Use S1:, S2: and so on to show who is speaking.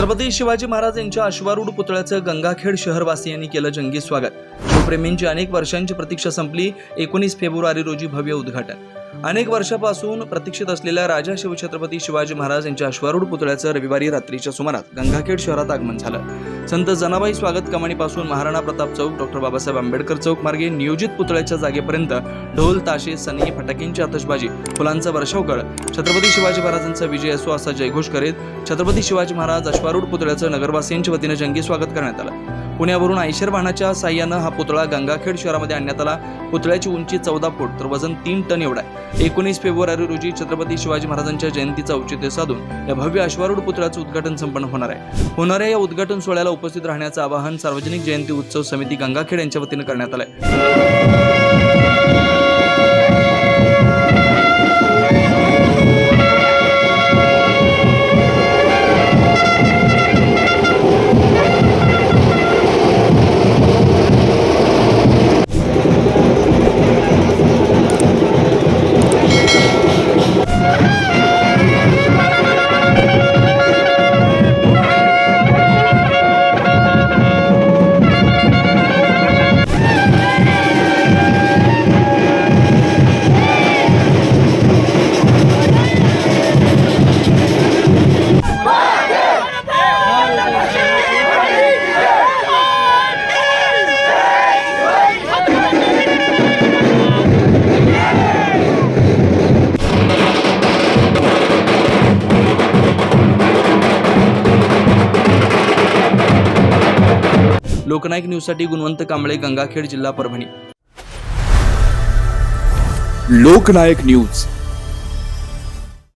S1: छत्रपती शिवाजी महाराज यांच्या अश्वारूढ पुतळ्याचं गंगाखेड शहरवासियांनी केलं जंगी स्वागत. शिवप्रेमींची अनेक वर्षांची प्रतीक्षा संपली एकोणीस फेब्रुवारी रोजी भव्य उद्घाटन. अनेक वर्षापासून प्रतीक्षित असलेल्या राजा शिवछत्रपती शिवाजी महाराज यांच्या अश्वारूढ पुतळ्याचं रविवारी रात्रीच्या सुमारात गंगाखेड शहरात आगमन झालं. संत जनाबाई स्वागत कमानीपासून महाराणा प्रताप चौक डॉक्टर बाबासाहेब आंबेडकर चौक मार्गे नियोजित पुतळ्याच्या जागेपर्यंत ढोल ताशे सनी फटाक्यांची आतषबाजी फुलांचा वर्षाव छत्रपती शिवाजी महाराजांचा विजय असो असा जयघोष करीत छत्रपती शिवाजी महाराज अश्वारूढ पुतळ्याचं नगरवासियांच्या वतीनं जंगी स्वागत करण्यात आलं. पुण्यावरून आयशर वाहनाच्या साह्यानं हा पुतळा गंगाखेड शहरामध्ये आणण्यात आला. पुतळ्याची उंची चौदा फूट तर वजन तीन टन एवढा आहे. एकोणीस फेब्रुवारी रोजी छत्रपती शिवाजी महाराजांच्या जयंतीचं औचित्य साधून या भव्य अश्वारूढ पुतळ्याचं उद्घाटन संपन्न होणार आहे. होणाऱ्या या उद्घाटन सोहळ्याला उपस्थित राहण्याचं आवाहन सार्वजनिक जयंती उत्सव समिती गंगाखेड यांच्या वतीनं करण्यात आलं आहे लोकनायक न्यूजसाठी गुणवंत कांबळे गंगाखेड जिल्हा परभणी.
S2: लोकनायक न्यूज.